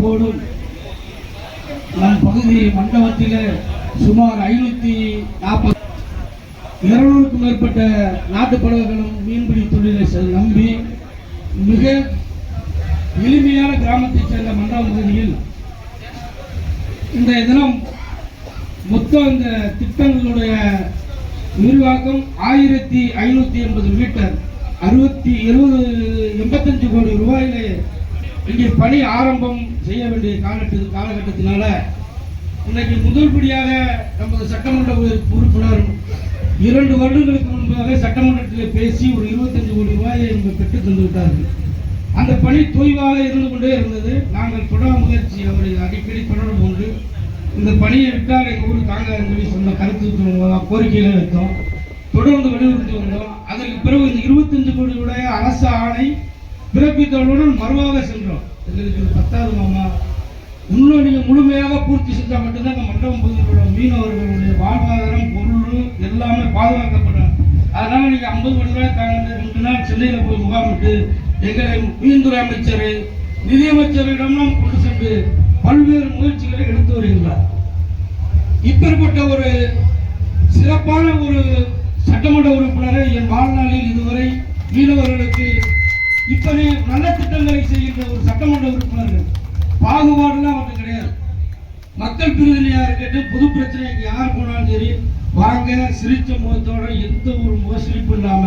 போடும். நம் பகுதி மண்டபத்தில் சுமார் ஐநூற்றி நாற்பது இருநூறுக்கும் மேற்பட்ட நாட்டுப் படகுகளும் மீன்பிடி தொழிலை நம்பி மிக எளிமையான கிராமத்தைச் சேர்ந்த மண்டபம் பகுதியில் இன்றைய தினம் மொத்தம் இந்த திட்டங்களுடைய விரிவாக்கம் ஆயிரத்தி ஐநூற்றி எண்பது மீட்டர் அறுபத்தி எழுபது எண்பத்தஞ்சு கோடி ரூபாயிலே இங்கே பணி ஆரம்பம் செய்ய வேண்டிய காலத்து காலகட்டத்தினால இன்னைக்கு முதல்படியாக நமது சட்டமன்ற உறு- உறுப்பினர் இரண்டு வருடங்களுக்கு முன்பாக சட்டமன்றத்தில் பேசி ஒரு இருபத்தஞ்சு கோடி ரூபாயை இங்கு பெற்று தந்து விட்டார்கள். அந்த பணி தொய்வாக இருந்து கொண்டே இருந்தது. நாங்கள் தொடர முயற்சி அவரை அடிக்கடி தொடர்பு கொண்டு இந்த பணியை விட்டால் எங்கள் ஊர் தாங்காது சொல்லி சொன்ன கருத்து கோரிக்கைகளை வைத்தோம். தொடர்ந்து வலியுறுத்தி வந்தோம். அதற்கு பிறகு இந்த இருபத்தஞ்சு கோடி ரூபாய் அரசு ஆணை பிறப்பித்தவர்களுடன் மறுவாக சென்றோம். எங்களுக்கு பத்தாவது மாமா இன்னும் நீங்கள் முழுமையாக பூர்த்தி செஞ்சால் மட்டும்தான் இந்த மண்டபம் பகுதியில் மீனவர்களுடைய வாழ்வாதாரம் பொருள் எல்லாமே பாதுகாக்கப்படும் அதனால் நீங்கள் ஐம்பது மணி நேரம் தாங்க ரெண்டு நாள் சென்னையில் போய் முகாமிட்டு எங்களை மீன்துறை அமைச்சர் நிதியமைச்சரிடமும் கொண்டு சென்று பல்வேறு முயற்சிகளை எடுத்து வருகின்றார் இப்பேற்பட்ட ஒரு சிறப்பான ஒரு சட்டமன்ற உறுப்பினரை என் வாழ்நாளில் இதுவரை மீனவர்களுக்கு இத்தனை நல்ல திட்டங்களை செய்கின்ற ஒரு சட்டமன்ற உறுப்பினர்கள் பாகுபாடுலாம் அவருக்கு கிடையாது. மக்கள் பிரதிநிதியாக இருக்கட்டும் பொது பிரச்சனைக்கு யார் போனாலும் சரி வாங்க சிரிச்ச முகத்தோட எந்த ஒரு முகசிரிப்பு இல்லாம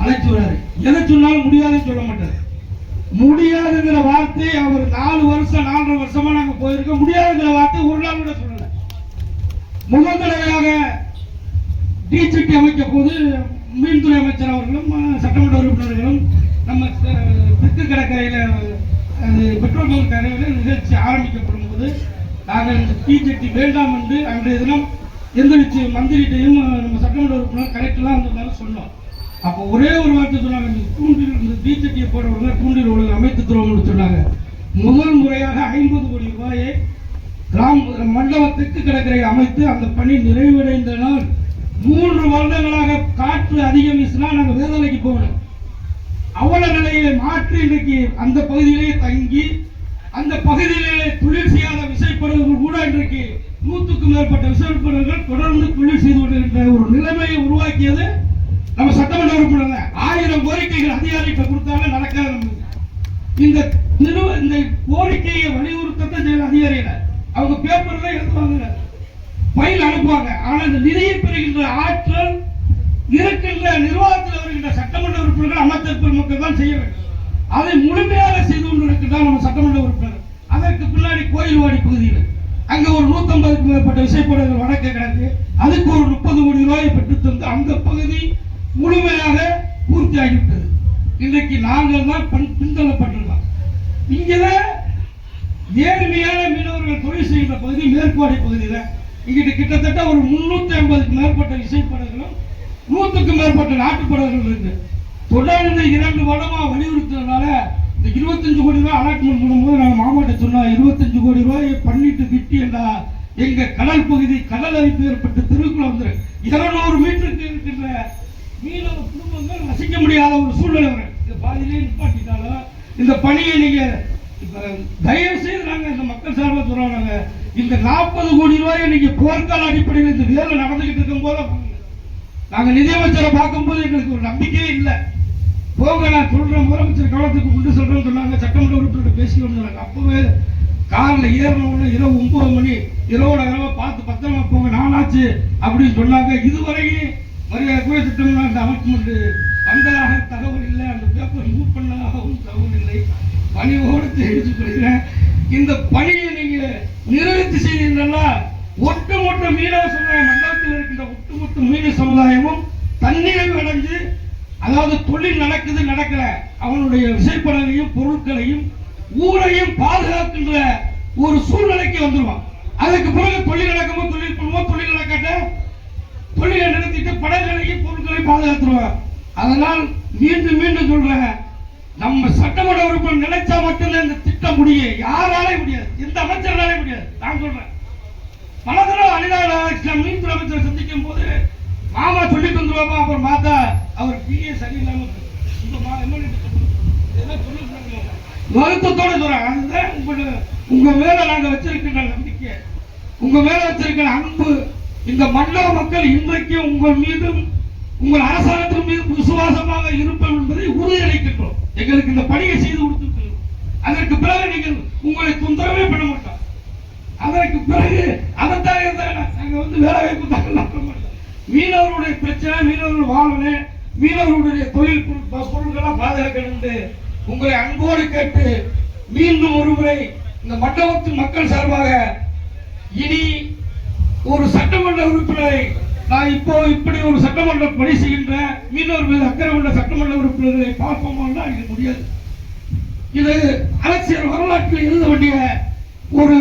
அழைச்சு வர்றாரு எதை சொன்னாலும் முடியாதுன்னு சொல்ல மாட்டாரு. முடியாதுங்கிற வார்த்தை அவர் நாலு வருஷம் நாலரை வருஷமா நாங்க போயிருக்கோம். முடியாதுங்கிற வார்த்தை ஒரு நாள் கூட சொல்லல. முதல் தடவையாக டிசிடி அமைக்க போது மீன்துறை அமைச்சர் அவர்களும் சட்டமன்ற உறுப்பினர்களும் நம்ம தெற்கு கடற்கரையில் பெட்ரோல் பங்க் கரையில் நிகழ்ச்சி ஆரம்பிக்கப்படும் போது நாங்கள் இந்த டிஜெட்டி வேண்டாம் என்று அன்றைய தினம் எந்திரிச்சு மந்திரிட்டையும் நம்ம சட்டமன்ற உறுப்பினர் கலெக்டர்லாம் வந்திருந்தாலும் சொன்னோம். அப்போ ஒரே ஒரு வார்த்தை சொன்னாங்க இந்த தூண்டில் இந்த டிஜெட்டியை போடுறவங்க தூண்டில் ஒழுங்கு அமைத்து தருவோம்னு சொன்னாங்க. முதல் முறையாக ஐம்பது கோடி ரூபாயை கிராம மண்டபத்துக்கு கடற்கரை அமைத்து அந்த பணி நிறைவடைந்த நாள் மூன்று வருடங்களாக காற்று அதிகம் வீசினா நாங்கள் வேதனைக்கு போகணும் அவல நிலையை மாற்றி இன்னைக்கு அந்த பகுதியிலே தங்கி அந்த பகுதியிலே தொழில் செய்யாத விசைப்படகுகள் கூட இன்றைக்கு நூற்றுக்கும் மேற்பட்ட விசைப்படகுகள் தொடர்ந்து தொழில் செய்து கொண்டிருக்கின்ற ஒரு நிலைமையை உருவாக்கியது நம்ம சட்டமன்ற உறுப்பினர் ஆயிரம் கோரிக்கைகள் அதிகாரிகிட்ட கொடுத்தாலும் நடக்காது இந்த நிறுவ இந்த கோரிக்கையை வலியுறுத்தத்தான் செய்யற அதிகாரிகள் அவங்க பேப்பர்ல எழுதுவாங்க. ஃபைல் அனுப்புவாங்க. ஆனா இந்த நிதியை பெறுகின்ற ஆற்றல் இருக்கின்ற நிர்வாகத்தில் வருகின்ற சட்டமன்ற உறுப்பினர்கள் அமைச்சர் பெருமக்கள் தான் செய்ய வேண்டும். அதை முழுமையாக செய்து கொண்டிருக்கின்றார் நம்ம சட்டமன்ற உறுப்பினர். அதற்கு பின்னாடி கோயில்வாடி பகுதியில். அங்க ஒரு நூத்தம்பதுக்கு மேற்பட்ட விசைப்படங்கள் வடக்க கிடக்கு. அதுக்கு ஒரு முப்பது கோடி ரூபாயை பெற்று தந்து அந்த பகுதி முழுமையாக பூர்த்தி ஆகிவிட்டது இன்றைக்கு நாங்கள் தான் பின்- பின்தள்ளப்பட்டிருக்கோம். இங்கதான் ஏழ்மையான மீனவர்கள் தொழில் செய்கிற பகுதி மேற்குவாடி பகுதியில். இங்கிட்டு கிட்டத்தட்ட ஒரு முன்னூத்தி ஐம்பதுக்கு மேற்பட்ட விசைப்படங்களும் நூற்றுக்கும் மேற்பட்ட நாட்டுப்படகுகள் இருக்கு. தொடர்ந்து இரண்டு வருடமா வலியுறுத்துறதுனால இந்த இருபத்தஞ்சு கோடி ரூபாய் அலாட்மெண்ட் பண்ணும்போது நாங்கள் மாமாட்ட சொன்னோம் இருபத்தஞ்சு கோடி ரூபாயை பண்ணிட்டு விட்டு என்றா எங்க கடல் பகுதி கடல் அரிப்பு ஏற்பட்டு தெருவுக்குள்ள வந்துரு. இருநூறு மீட்டருக்கு இருக்கின்ற மீனவ குடும்பங்கள் ரசிக்க முடியாத ஒரு சூழ்நிலை வரும். இந்த பாதியிலே நிப்பாட்டினாலும் இந்த பணியை நீங்க தயவு செய்து நாங்கள் இந்த மக்கள் சார்பாக சொல்றோம் நாங்கள் இந்த நாற்பது கோடி ரூபாயை நீங்க போர்க்கால அடிப்படையில் இந்த வேலை நடந்துகிட்டு இருக்கும் போது நாங்க நிதியமைச்சரை பார்க்கும்போது எங்களுக்கு ஒரு நம்பிக்கையே இல்லை. போங்க நான் சொல்றேன் முதலமைச்சர் கவனத்துக்கு கொண்டு சொல்றேன்னு சொன்னாங்க. சட்டமன்ற உறுப்பினர் பேசி சொன்னாங்க அப்பவே கார்ல ஏறினவுடனே இரவு ஒன்பது மணி இரவோட இரவா பார்த்து பத்திரமா போங்க நானாச்சு அப்படின்னு சொன்னாங்க. இதுவரையும் மரியாதை கூட திட்டம் அந்த அமைச்சமெண்ட் வந்ததாக தகவல் இல்லை. அந்த பேப்பர் மூவ் பண்ணதாகவும் தகவல் இல்லை. பணியோடு தெரிவித்துக் கொள்கிறேன். இந்த பணியை நீங்க நிறைவேற்றி செய்தீங்கன்னா ஒட்டுமொத்த மீனவ சமுதாயம் மண்டலத்தில் இருக்கின்ற ஒட்டுமொத்த மீனவ சமுதாயமும் தண்ணீரை அடைஞ்சு அதாவது தொழில் நடக்குது நடக்கல. அவனுடைய விசைப்படலையும் பொருட்களையும் ஊரையும் பாதுகாக்கின்ற ஒரு சூழ்நிலைக்கு வந்துருவான். அதுக்கு பிறகு தொழில் நடக்கும்போது தொழில் பண்ணுவோம் தொழில் நடக்காட்ட தொழிலை நிறுத்திட்டு படகுகளையும் பொருட்களையும் பாதுகாத்துருவான். அதனால் மீண்டும் மீண்டும் சொல்றேன் நம்ம சட்டமன்ற உறுப்பினர் நினைச்சா மட்டும்தான் இந்த திட்டம் முடியும். யாராலே முடியாது. எந்த அமைச்சராலே முடியாது. நான் சொல்றேன். பல தடவை அனிதா ராதாகிருஷ்ணன் மீன்துறை அமைச்சரை சந்திக்கும் போது மாமா சொல்லி தந்துருவாமா அப்புறம் பார்த்தா அவர் பிஏ சரியில்லாம இருக்கு. இந்த வருத்தத்தோட சொல்றேன். அதுதான் உங்களோட உங்க மேல நாங்க வச்சிருக்கிற நம்பிக்கை. உங்க மேல வச்சிருக்கிற அன்பு. இந்த மண்டல மக்கள் இன்றைக்கு உங்கள் மீதும் உங்கள் அரசாங்கத்தின் மீது விசுவாசமாக இருப்போம் என்பதை உறுதியளிக்கின்றோம். எங்களுக்கு இந்த பணியை செய்து கொடுத்திருக்கிறோம் அதற்கு பிறகு நீங்கள் உங்களை தொந்தரவே பண்ண மாட்டோம். அதற்கு பிறகு அதைத்தான் இருந்தாங்க நாங்கள் வந்து வேலை வாய்ப்பு தாக்கல் மீனவருடைய பிரச்சனை மீனவர்கள் வாழணும் மீனவர்களுடைய தொழில் பொருள் ப- பொருட்களை என்று உங்களை அன்போடு கேட்டு மீண்டும் ஒருமுறை இந்த மண்டபத்தின் மக்கள் சார்பாக இனி ஒரு சட்டமன்ற உறுப்பினரை நான் இப்போ இப்படி ஒரு சட்டமன்ற பணி செய்கின்ற மீனவர் மீது அக்கறை கொண்ட சட்டமன்ற உறுப்பினர்களை பார்ப்போமான்னா இது முடியாது. இது அரசியல் வரலாற்றில் எழுத வேண்டிய ஒரு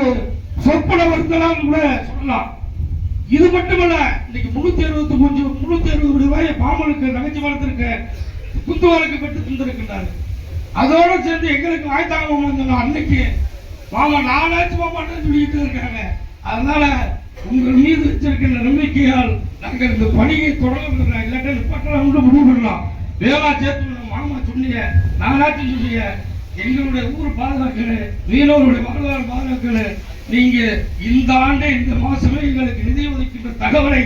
சொற்பனம் கூட சொல்லலாம். இது மட்டுமல்ல இன்னைக்கு முன்னூத்தி அறுபத்தி மூணு முன்னூத்தி அறுபது ரூபாய் ரூபாயை பாமனுக்கு நகைச்சு வளர்த்திருக்க குத்துவாருக்கு பெற்று தந்திருக்கின்றார் அதோட சேர்ந்து எங்களுக்கு வாய்த்தாங்க அன்னைக்கு மாமா நானாச்சும் மாமான்னு சொல்லிட்டு இருக்காங்க. அதனால உங்கள் மீது வச்சிருக்கின்ற நம்பிக்கையால் நாங்கள் இந்த பணியை தொடங்க இல்லாட்டி நிப்பாட்டலாம் கூட முடிவு பண்ணலாம். வேளா சேர்த்து மாமா சொன்னீங்க நானாச்சும் சொன்னீங்க எங்களுடைய ஊர் பாதுகாக்கணும் மீனவருடைய வாழ்வாதாரம் பாதுகாக்கணும் நீங்க இந்த ஆண்டே இந்த மாசமே எங்களுக்கு நிதி ஒதுக்கின்ற தகவலை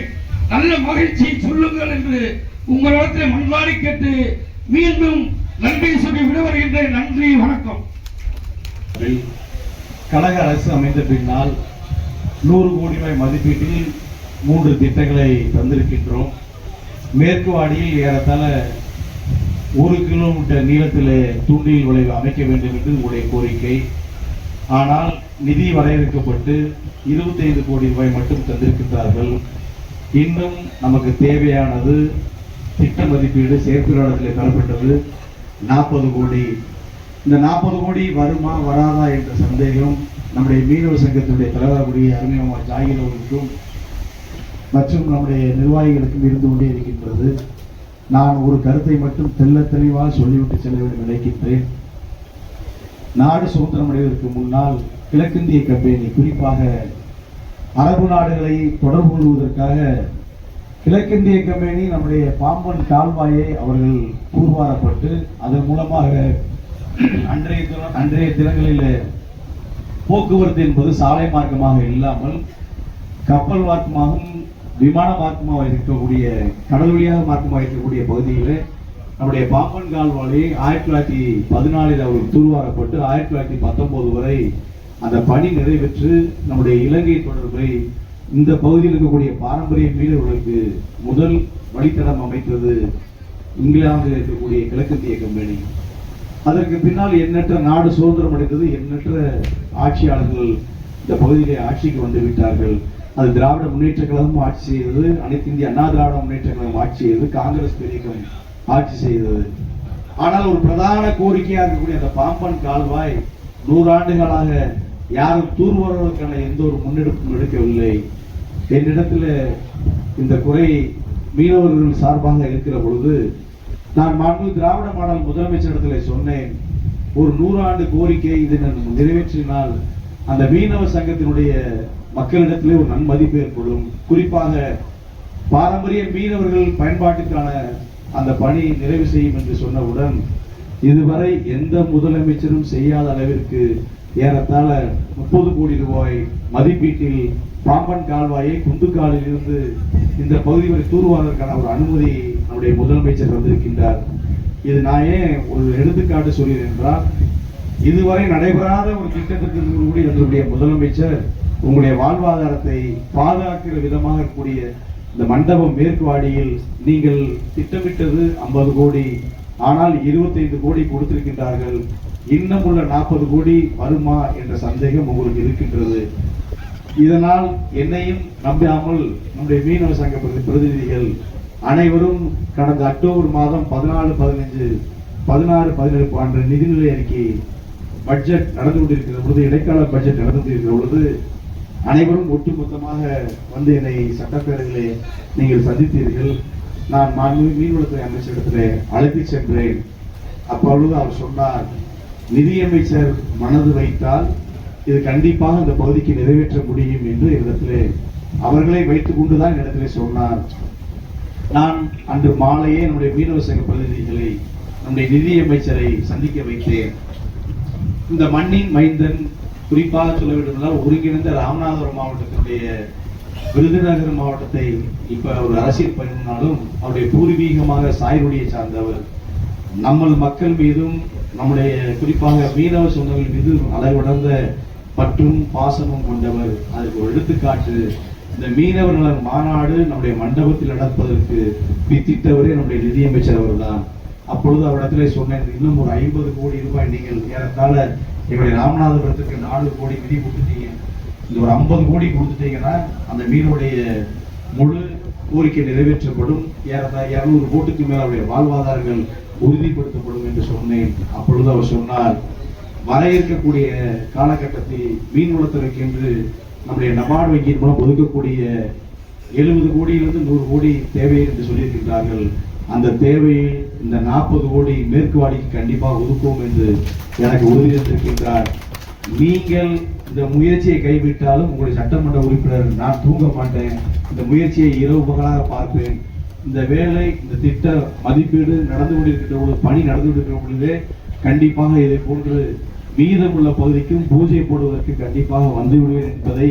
நல்ல மகிழ்ச்சியை சொல்லுங்கள் என்று உங்களிடத்தில் மண்வாடி கேட்டு மீண்டும் நன்றி சொல்லி விடுவருகின்ற நன்றி வணக்கம். கழக அரசு அமைந்த பின்னால் நூறு கோடி ரூபாய் மதிப்பீட்டில் மூன்று திட்டங்களை தந்திருக்கின்றோம். மேற்கு வாடியில் ஏறத்தாழ ஒரு கிலோமீட்டர் நீளத்தில் தூண்டில் விளைவு அமைக்க வேண்டும் என்று உங்களுடைய கோரிக்கை. ஆனால் நிதி வரையறுக்கப்பட்டு 25 கோடி ரூபாய் மட்டும் தந்திருக்கின்றார்கள். இன்னும் நமக்கு தேவையானது திட்ட மதிப்பீடு செயற்பிலாளத்தில் பெறப்பட்டது நாற்பது கோடி. இந்த நாற்பது கோடி வருமா வராதா என்ற சந்தேகம் நம்முடைய மீனவ சங்கத்தினுடைய தலைவர்களுடைய அருமையம்மா ஜாகிர் அவர்களுக்கும் மற்றும் நம்முடைய நிர்வாகிகளுக்கும் இருந்து கொண்டே இருக்கின்றது. நான் ஒரு கருத்தை மட்டும் தெள்ள தெளிவாக சொல்லிவிட்டு செல்ல வேண்டும் நினைக்கின்றேன். நாடு சுதந்திரம் அடைவதற்கு முன்னால் கிழக்கிந்திய கம்பெனி குறிப்பாக அரபு நாடுகளை தொடர்பு கொள்வதற்காக கிழக்கிந்திய கம்பெனி நம்முடைய பாம்பன் கால்வாயை அவர்கள் கூர்வாரப்பட்டு அதன் மூலமாக அன்றைய அன்றைய தினங்களில் போக்குவரத்து என்பது சாலை மார்க்கமாக இல்லாமல் கப்பல் மார்க்கமாகவும் விமான மார்க்கமாக இருக்கக்கூடிய கடல் வழியாக மார்க்கமாக இருக்கக்கூடிய பகுதியில் நம்முடைய பாம்பன் கால்வாயை ஆயிரத்தி தொள்ளாயிரத்தி பதினாலில் அவர்கள் தூர்வாரப்பட்டு ஆயிரத்தி தொள்ளாயிரத்தி பத்தொன்பது வரை அந்த பணி நிறைவேற்று நம்முடைய இலங்கை தொடர்பை இந்த பகுதியில் இருக்கக்கூடிய பாரம்பரிய மீனவர்களுக்கு முதல் வழித்தடம் அமைத்தது இங்கிலாந்தில் இருக்கக்கூடிய கிழக்கிந்திய கம்பெனி. அதற்கு பின்னால் எண்ணற்ற நாடு சுதந்திரம் அடைந்தது எண்ணற்ற ஆட்சியாளர்கள் இந்த பகுதியிலே ஆட்சிக்கு வந்து விட்டார்கள். அது திராவிட முன்னேற்ற கழகமும் ஆட்சி செய்தது அனைத்து இந்திய அண்ணா திராவிட முன்னேற்ற கழகம் ஆட்சி செய்தது காங்கிரஸ் இயக்கம் ஆட்சி செய்தது. ஆனால் ஒரு பிரதான கோரிக்கையாக இருக்கக்கூடிய அந்த பாம்பன் கால்வாய் நூறாண்டுகளாக யாரும் தூர்வாருவதற்கான எந்த ஒரு முன்னெடுப்பும் எடுக்கவில்லை. என்னிடத்தில் இந்த குறை மீனவர்கள் சார்பாக இருக்கிற பொழுது நான் மாண்பு திராவிட மாடல் முதலமைச்சரிடத்தில் சொன்னேன் ஒரு நூறாண்டு கோரிக்கை இதை நான் நிறைவேற்றினால் அந்த மீனவ சங்கத்தினுடைய மக்களிடத்திலே ஒரு நன்மதிப்பு ஏற்படும். குறிப்பாக பாரம்பரிய மீனவர்கள் பயன்பாட்டுக்கான அந்த பணி நிறைவு செய்யும் என்று சொன்னவுடன் இதுவரை எந்த முதலமைச்சரும் செய்யாத அளவிற்கு ஏறத்தாழ முப்பது கோடி ரூபாய் மதிப்பீட்டில் பாம்பன் கால்வாயை குந்துக்காலில் இருந்து இந்த பகுதி வரை தூர்வாருவதற்கான ஒரு அனுமதி நம்முடைய முதலமைச்சர் வந்திருக்கின்றார் இது நான் ஏன் ஒரு எடுத்துக்காட்டு சொல்கிறேன் என்றால் இதுவரை நடைபெறாத ஒரு திட்டத்திற்கு கூடிய நம்முடைய முதலமைச்சர் உங்களுடைய வாழ்வாதாரத்தை பாதுகாக்கிற விதமாக இருக்கக்கூடிய இந்த மண்டபம் மேற்கு வாடியில் நீங்கள் திட்டமிட்டது 50 கோடி ஆனால் 25 கோடி கொடுத்திருக்கின்றார்கள். இன்னும் உள்ள நாற்பது கோடி வருமா என்ற சந்தேகம் உங்களுக்கு இருக்கின்றது. இதனால் என்னையும் நம்பாமல் நம்முடைய மீனவ சங்க பிரதிநிதிகள் அனைவரும் கடந்த அக்டோபர் மாதம் பதினாலு பதினஞ்சு பதினாறு பதினேழு ஆண்டு நிதிநிலை அறிக்கை பட்ஜெட் நடந்து கொண்டிருக்கிற பொழுது இடைக்கால பட்ஜெட் நடந்து கொண்டிருக்கிற பொழுது அனைவரும் ஒட்டுமொத்தமாக வந்து என்னை சட்டப்பேரவையிலே நீங்கள் சந்தித்தீர்கள். நான் மாண்பு மீன்வளத்துறை அமைச்சரிடத்தில் அழைத்து சென்றேன். அப்பொழுது அவர் சொன்னார் நிதியமைச்சர் மனது வைத்தால் இது கண்டிப்பாக இந்த பகுதிக்கு நிறைவேற்ற முடியும் என்று இடத்திலே அவர்களை வைத்துக் கொண்டுதான் இடத்திலே சொன்னார். நான் அன்று மாலையே நம்முடைய மீனவ சங்க பிரதிநிதிகளை நம்முடைய நிதியமைச்சரை சந்திக்க வைத்தேன். இந்த மண்ணின் மைந்தன் குறிப்பாக சொல்ல வேண்டுமென்றால் ஒருங்கிணைந்த ராமநாதபுரம் மாவட்டத்தினுடைய விருதுநகர் மாவட்டத்தை இப்ப ஒரு அரசியல் பண்ணினாலும் அவருடைய பூர்வீகமாக சாய்மொழியை சார்ந்தவர். நம்ம மக்கள் மீதும் நம்முடைய குறிப்பாக மீனவ சொந்தங்கள் மீது அளவிடந்த பற்றும் பாசமும் கொண்டவர். அதுக்கு ஒரு எடுத்துக்காட்டு இந்த மீனவர் நலன் மாநாடு நம்முடைய மண்டபத்தில் நடப்பதற்கு வித்திட்டவரே நம்முடைய நிதியமைச்சர் அவர்தான். அப்பொழுது அவரிடத்திலே சொன்னேன் இன்னும் ஒரு ஐம்பது கோடி ரூபாய் நீங்கள் ஏறத்தாழ இப்படி ராமநாதபுரத்துக்கு நாலு கோடி விதி கொடுத்துட்டீங்க. இந்த ஒரு ஐம்பது கோடி கொடுத்துட்டீங்கன்னா அந்த மீனுடைய முழு கோரிக்கை நிறைவேற்றப்படும். ஏறத்தாழ இரநூறு கோட்டுக்கு மேல் அவருடைய வாழ்வாதாரங்கள் உறுதிப்படுத்தப்படும் என்று சொன்னேன். அப்பொழுது அவர் சொன்னார் வர இருக்கக்கூடிய காலகட்டத்தில் மீன்வளத்துறைக்கு என்று நம்முடைய நபார்டு வங்கியின் மூலம் ஒதுக்கக்கூடிய எழுபது கோடியிலிருந்து நூறு கோடி தேவை என்று சொல்லியிருக்கின்றார்கள். அந்த தேவையை இந்த நாற்பது கோடி மேற்கு வாடிக்கு கண்டிப்பாக ஒதுக்குவோம் என்று எனக்கு உறுதியளித்திருக்கின்றார் நீங்கள் இந்த முயற்சியை கைவிட்டாலும் உங்களுடைய சட்டமன்ற உறுப்பினர் நான் தூங்க மாட்டேன். இந்த முயற்சியை இரவு பகலாக பார்ப்பேன். இந்த வேலை இந்த திட்ட மதிப்பீடு நடந்து கொண்டிருக்கின்ற பொழுது பணி நடந்து கொண்டிருக்கிற பொழுதே கண்டிப்பாக இதை போன்று மீதமுள்ள பகுதிக்கும் பூஜை போடுவதற்கு கண்டிப்பாக வந்து விடுவேன் என்பதை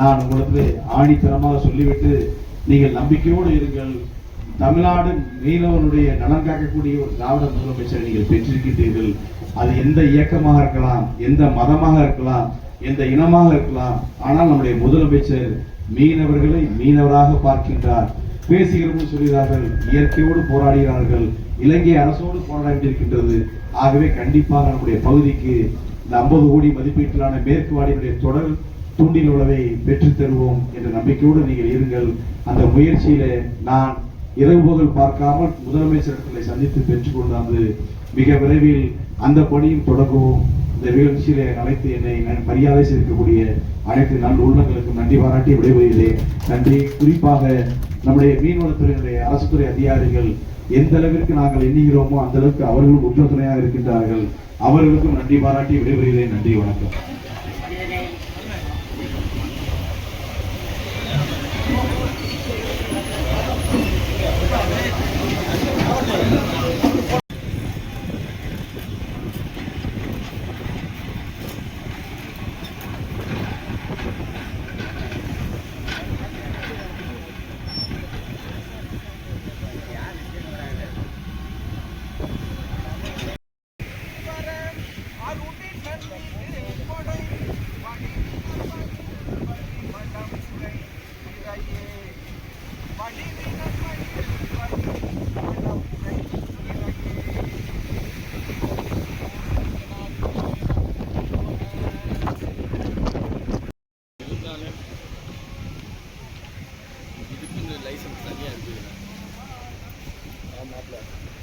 நான் உங்களுக்கு ஆணித்தரமாக சொல்லிவிட்டு நீங்கள் நம்பிக்கையோடு இருங்கள். தமிழ்நாடு மீனவனுடைய நலன் காக்கக்கூடிய ஒரு திராவிட முதலமைச்சரை நீங்கள் பெற்றிருக்கின்றீர்கள். அது எந்த இயக்கமாக இருக்கலாம் எந்த மதமாக இருக்கலாம் எந்த இனமாக இருக்கலாம். ஆனால் நம்முடைய முதலமைச்சர் மீனவர்களை மீனவராக பார்க்கின்றார். பேசுகிறவர்கள் சொல்கிறார்கள் இயற்கையோடு போராடுகிறார்கள் இலங்கை அரசோடு போராட வேண்டியிருக்கின்றது ஆகவே கண்டிப்பாக நம்முடைய பகுதிக்கு இந்த ஐம்பது கோடி மதிப்பீட்டிலான மேற்கு வாடியுடைய தொடர் தூண்டில் உழவை பெற்றுத் தருவோம் என்ற நம்பிக்கையோடு நீங்கள் இருங்கள். அந்த முயற்சியில நான் இரவு பகல் பார்க்காமல் முதலமைச்சர்களை சந்தித்து பெற்றுக்கொண்டாந்து மிக விரைவில் அந்த பணியும் தொடங்குவோம். இந்த நிகழ்ச்சியில அழைத்து என்னை மரியாதை சேர்க்கக்கூடிய அனைத்து நல்ல உள்ளங்களுக்கும் நன்றி பாராட்டி விடைபெறுகிறேன். நன்றி. குறிப்பாக நம்முடைய மீன்வளத்துறையினுடைய அரசு துறை அதிகாரிகள் எந்த அளவிற்கு நாங்கள் எண்ணுகிறோமோ அந்த அளவுக்கு அவர்களும் உறுதுணையாக இருக்கின்றார்கள். அவர்களுக்கும் நன்றி பாராட்டி விடைபெறுகிறேன். நன்றி. வணக்கம். இதுக்குன்னு லைசன்ஸ் தனியாக இருக்குது ஆமாம்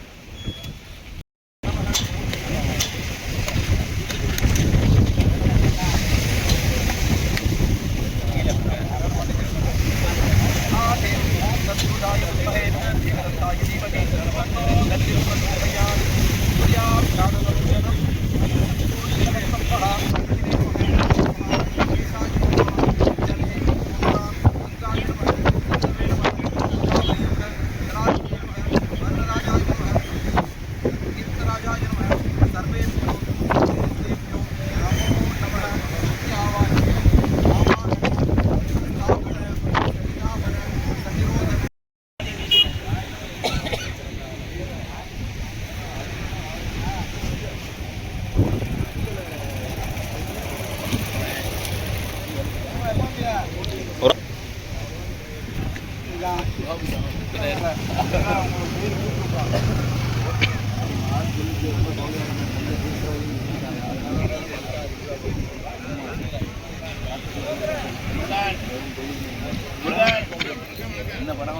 என்ன படம்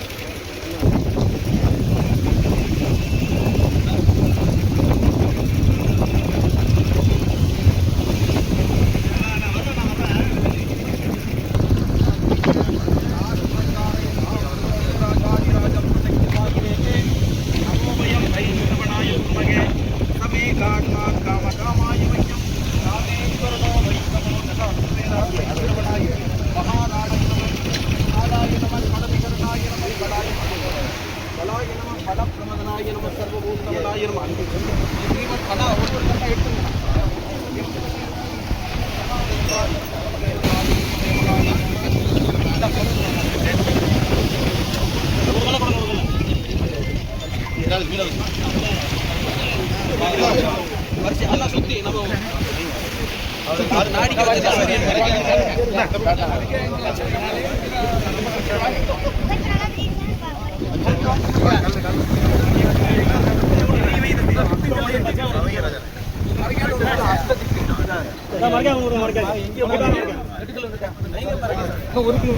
ஒரு கிலோ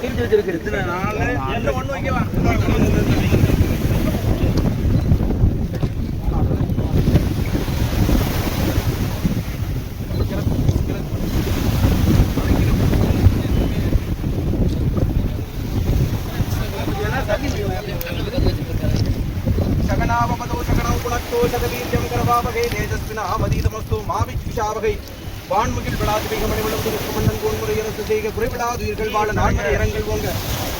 திருச்சி வச்சிருக்கு நாலு ஒன்று வைக்கலாம் வகை தேஜஸ்வின ஆவதீதமஸ்து வான்முகில் விழாது மிகமணிவளம் துருக்கு மன்னன் கோன்முறை அரசு செய்க. குறைவிழாது உயிர்கள் வாழ நான்மறை இரங்கல் ஓங்க.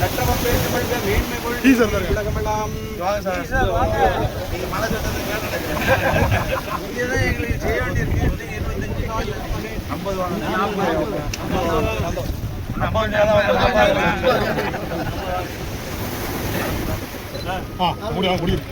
நற்றவம் பேசு கொள்க மேன்மை கொள். உலகமெல்லாம். எங்களுக்கு செய்ய முடியும்